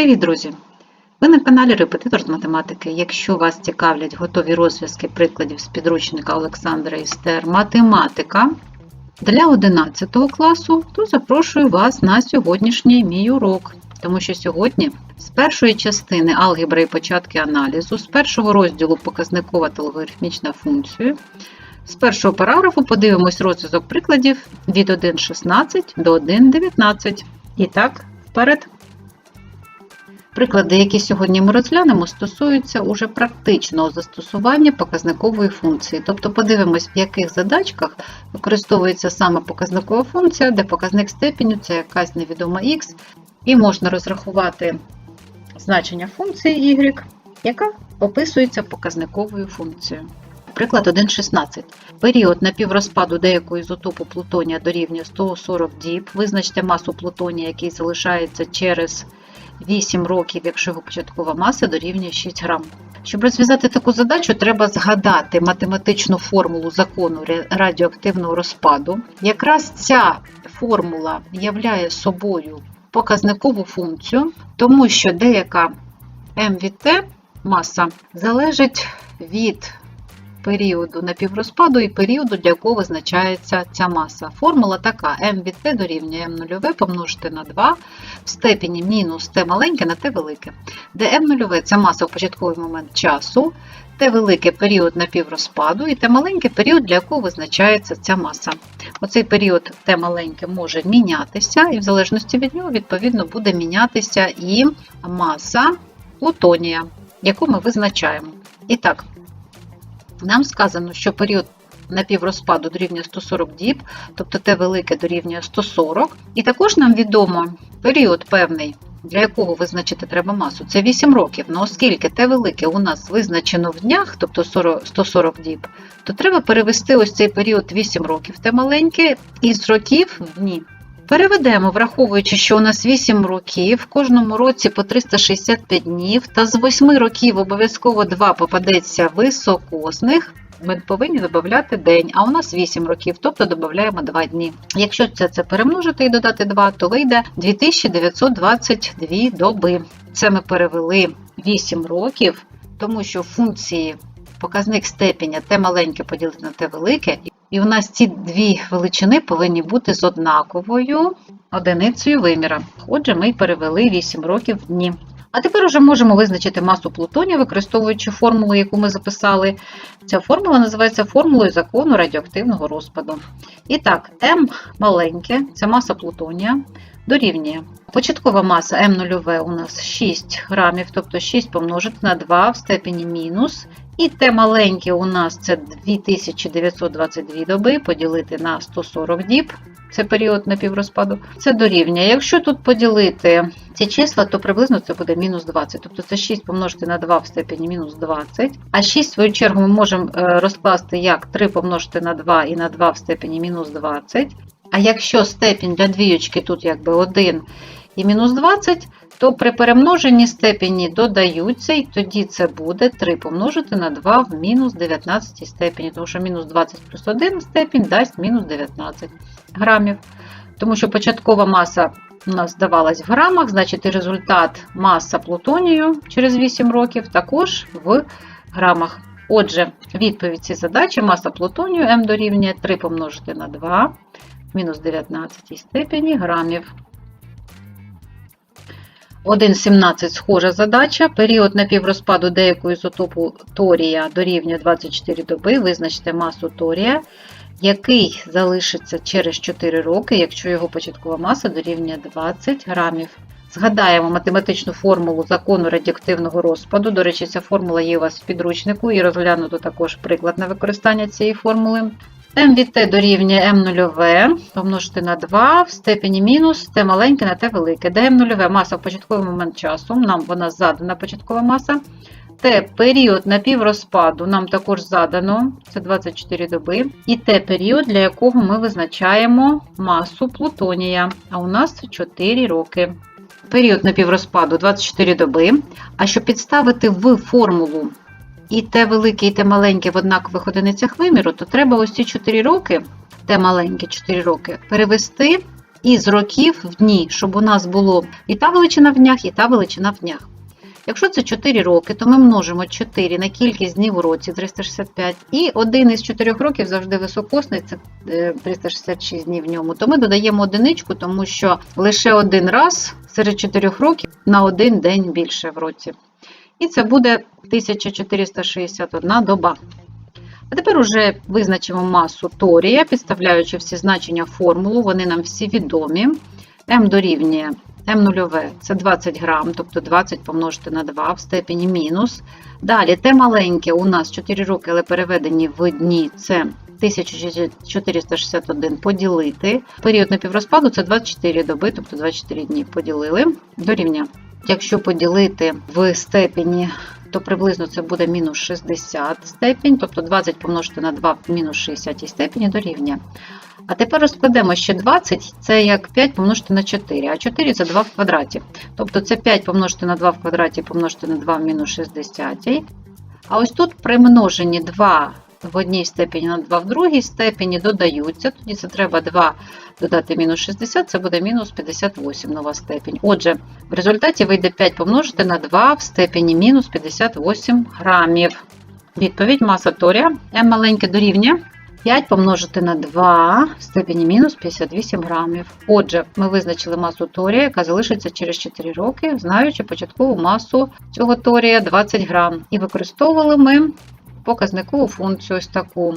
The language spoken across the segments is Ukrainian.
Привіт, друзі! Ви на каналі Репетитор з математики. Якщо вас цікавлять готові розв'язки прикладів з підручника Олександра Істер Математика для 11 класу, то запрошую вас на сьогоднішній мій урок. Тому що сьогодні з першої частини алгебри і початки аналізу, з першого розділу показникова та логарифмічна функція, з першого параграфу подивимось розв'язок прикладів від 1.16 до 1.19. І так, вперед. Приклади, які сьогодні ми розглянемо, стосуються уже практичного застосування показникової функції. Тобто подивимось, в яких задачках використовується саме показникова функція, де показник степеню це якась невідома х, і можна розрахувати значення функції y, яка описується показниковою функцією. Приклад 1.16. Період напіврозпаду деякого ізотопу плутонія дорівнює 140 діб. Визначте масу плутонія, який залишається через 8 років, якщо його початкова маса дорівнює 6 грам. Щоб розв'язати таку задачу, треба згадати математичну формулу закону радіоактивного розпаду. Якраз ця формула являє собою показникову функцію, тому що деяка t маса залежить від періоду напіврозпаду і періоду, для якого визначається ця маса. Формула така: m від t дорівнює m0 помножити на 2 в степені мінус t маленьке на t велике, де m0 це маса в початковий момент часу, t велике період напіврозпаду, і t маленьке період, для якого визначається ця маса. Оцей період t маленьке може мінятися, і в залежності від нього, відповідно, буде мінятися і маса плутонія, яку ми визначаємо. І так, нам сказано, що період напіврозпаду дорівнює 140 діб, тобто Т велике дорівнює 140. І також нам відомо період певний, для якого визначити треба масу, це 8 років. Ну, оскільки Т велике у нас визначено в днях, тобто 140 діб, то треба перевести ось цей період 8 років Т маленьке із років в дні. Переведемо, враховуючи, що у нас 8 років, в кожному році по 365 днів, та з 8 років обов'язково 2 попадеться високосних, ми повинні додати день, а у нас 8 років, тобто додаємо 2 дні. Якщо це, це перемножити і додати 2, то вийде 2922 доби. Це ми перевели 8 років, тому що функції показник степеня Т маленьке поділити на Т велике. І у нас ці дві величини повинні бути з однаковою одиницею виміра. Отже, ми перевели 8 років в дні. А тепер вже можемо визначити масу плутонія, використовуючи формулу, яку ми записали. Ця формула називається формулою закону радіоактивного розпаду. І так, М маленьке це маса плутонія, дорівнює. Початкова маса М0 у нас 6 грамів, тобто 6 помножити на 2 в степені мінус. І те маленьке у нас це 2922 доби поділити на 140 діб. Це період напіврозпаду. Це дорівнює. Якщо тут поділити ці числа, то приблизно це буде мінус 20. Тобто це 6 помножити на 2 в степені мінус 20. А 6, в свою чергу, ми можемо розкласти як 3 помножити на 2 і на 2 в степені мінус 20. А якщо степінь для двійочки тут якби 1 і мінус 20, то при перемноженні степені додаються, і тоді це буде 3 помножити на 2 в мінус 19 степені, тому що мінус 20 плюс 1 степінь дасть мінус 19 грамів. Тому що початкова маса у нас здавалась в грамах, значить і результат маса плутонію через 8 років також в грамах. Отже, відповідь цієї задачі маса плутонію М дорівнює 3 помножити на 2 мінус 19 степені грамів. 1,17 схожа задача. Період напіврозпаду деякого ізотопу торія дорівнює 24 доби. Визначте масу торія, який залишиться через 4 роки, якщо його початкова маса дорівнює 20 грамів. Згадаємо математичну формулу закону радіоактивного розпаду. До речі, ця формула є у вас в підручнику і розглянуто також приклад на використання цієї формули. M від t дорівнює m0 помножити на 2 в степені мінус t маленьке на t велике, де m0 маса в початковий момент часу, нам вона задана початкова маса. Т період напіврозпаду нам також задано, це 24 доби. І Т період, для якого ми визначаємо масу плутонія, а у нас 4 роки. Період напіврозпаду 24 доби. А щоб підставити в формулу і те велике, і те маленьке в однакових одиницях виміру, то треба ось ці 4 роки, те маленьке 4 роки, перевести із років в дні, щоб у нас було і та величина в днях, і та величина в днях. Якщо це 4 роки, то ми множимо 4 на кількість днів у році 365, і один із 4 років завжди високосний, це е, 366 днів в ньому. То ми додаємо одиничку, тому що лише один раз серед 4 років на один день більше в році. І це буде 1461 доба. А тепер уже визначимо масу торія, підставляючи всі значення формулу, вони нам всі відомі. М дорівнює М0 це 20 грам, тобто 20 помножити на 2 в степені мінус. Далі те маленьке у нас 4 роки, але переведені в дні це 1461 поділити. Період напіврозпаду це 24 доби, тобто 24 дні поділили. Дорівня. Якщо поділити в степені, то приблизно це буде мінус 60 степень, тобто 20 помножити на 2 в мінус 60 степені дорівнює. А тепер розкладемо ще 20, це як 5 помножити на 4, а 4 це 2 в квадраті. Тобто це 5 помножити на 2 в квадраті помножити на 2 в мінус 60. А ось тут при множенні 2 в одній степені на 2 в другій степені додаються. Тоді це треба 2 додати мінус 60, це буде мінус 58 нова степень. Отже, в результаті вийде 5 помножити на 2 в степені мінус 58 грамів. Відповідь маса торія М маленьке дорівнює 5 помножити на 2 в степені мінус 58 грамів. Отже, ми визначили масу торія, яка залишиться через 4 роки, знаючи початкову масу цього торія 20 грам. І використовували ми показникову функцію ось таку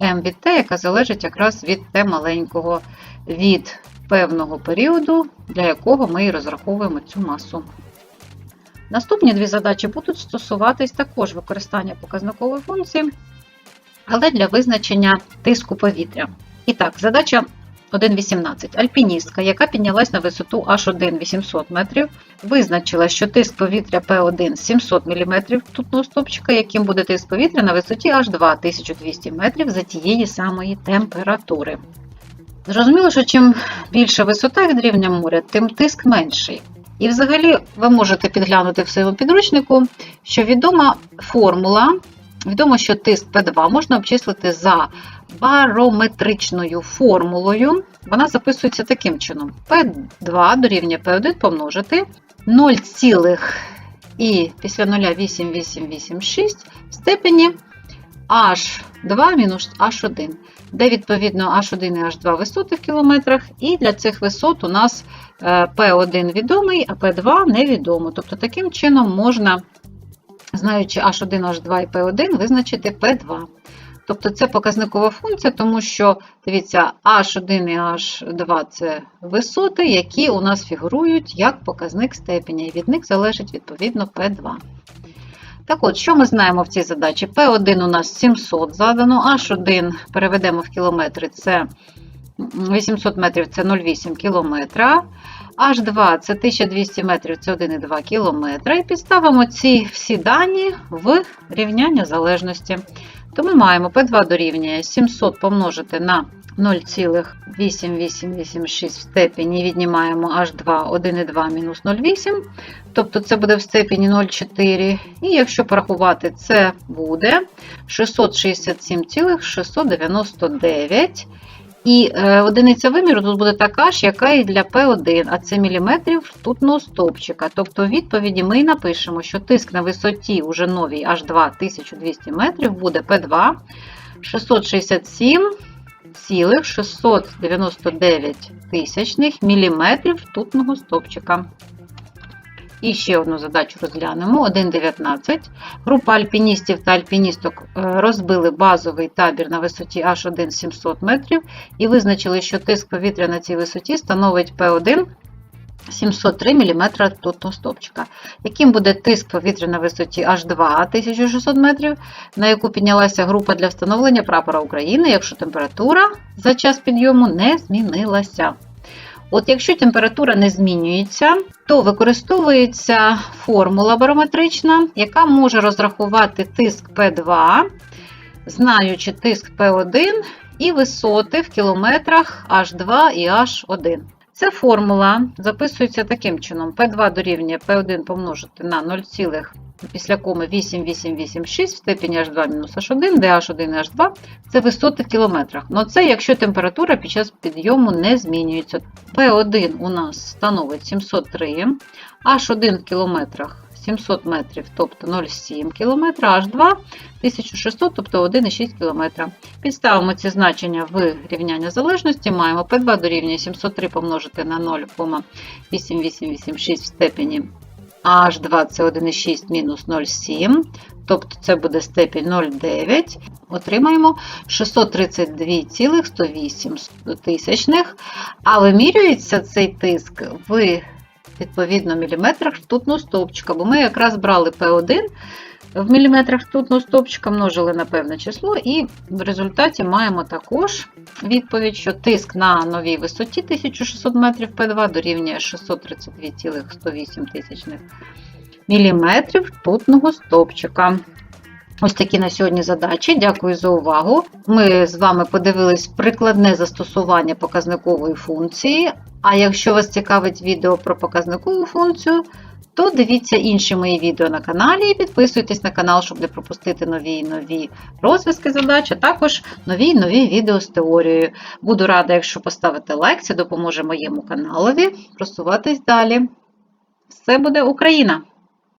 m від t, яка залежить якраз від t маленького від певного періоду, для якого ми і розраховуємо цю масу. Наступні дві задачі будуть стосуватись також використання показникової функції, але для визначення тиску повітря. І так, задача 1.18. Альпіністка, яка піднялась на висоту H1 800 метрів, визначила, що тиск повітря P1 700 мм тутного стопчика, яким буде тиск повітря на висоті H2 1200 метрів за тієї самої температури. Зрозуміло, що чим більша висота від рівня моря, тим тиск менший. І взагалі ви можете підглянути в своєму підручнику, що відома формула, відомо, що тиск P2 можна обчислити за барометричною формулою. Вона записується таким чином: P2 дорівнює P1 помножити 0, і після 0,8886 в степені H2 мінус H1, де відповідно H1 і H2 висоти в кілометрах, і для цих висот у нас P1 відомий, а P2 невідомо. Тобто таким чином можна, знаючи H1, H2 і P1, визначити P2. Тобто це показникова функція, тому що, дивіться, H1 і H2 це висоти, які у нас фігурують як показник степеня, і від них залежить відповідно P2. Так от, що ми знаємо в цій задачі? P1 у нас 700 задано, H1 переведемо в кілометри, це 800 метрів це 0,8 кілометра. H2 це 1200 метрів, це 1,2 кілометра. І підставимо ці всі дані в рівняння залежності. То ми маємо P2 дорівнює 700 помножити на 0,8886 в степені, віднімаємо H2 1,2 мінус 0,8, тобто це буде в степені 0,4. І якщо порахувати, це буде 667,699. І е, одиниця виміру тут буде така ж, яка і для P1, а це міліметрів ртутного стовпчика. Тобто в відповіді ми напишемо, що тиск на висоті уже новій H2 1200 метрів буде P2 667,699 тисячних міліметрів ртутного стовпчика. І ще одну задачу розглянемо. 1.19. Група альпіністів та альпіністок розбили базовий табір на висоті H1 700 метрів і визначили, що тиск повітря на цій висоті становить P1 703 мм ртутного стовпчика. Яким буде тиск повітря на висоті H2 1600 метрів, на яку піднялася група для встановлення прапора України, якщо температура за час підйому не змінилася. От якщо температура не змінюється, то використовується формула барометрична, яка може розрахувати тиск P2, знаючи тиск P1 і висоти в кілометрах H2 і H1. Ця формула записується таким чином: P2 дорівнює P1 помножити на після коми 8, 8, 8, 6 в степені H2 мінус H1, де H1 і H2 це висоти в кілометрах. Но це якщо температура під час підйому не змінюється. P1 у нас становить 703, H1 в кілометрах 700 метрів, тобто 0,7 км, H2 1600, тобто 1,6 км. Підставимо ці значення в рівняння залежності. Маємо P2 дорівнює 703 помножити на 0,8886 в степені H2 це 1,6 мінус 0,7, тобто це буде степінь 0,9. Отримаємо 632,108 тисячних, а вимірюється цей тиск в відповідно міліметрах ртутного стовпчика, бо ми якраз брали P1 в міліметрах ртутного стовпчика, множили на певне число, і в результаті маємо також відповідь, що тиск на новій висоті 1600 метрів P2 дорівнює 632,108 тисячних міліметрів ртутного стовпчика. Ось такі на сьогодні задачі. Дякую за увагу. Ми з вами подивились прикладне застосування показникової функції. А якщо вас цікавить відео про показникову функцію, то дивіться інші мої відео на каналі і підписуйтесь на канал, щоб не пропустити нові і нові розв'язки задач, а також нові нові відео з теорією. Буду рада, якщо поставите лайк, це допоможе моєму каналові просуватись далі. Все буде Україна!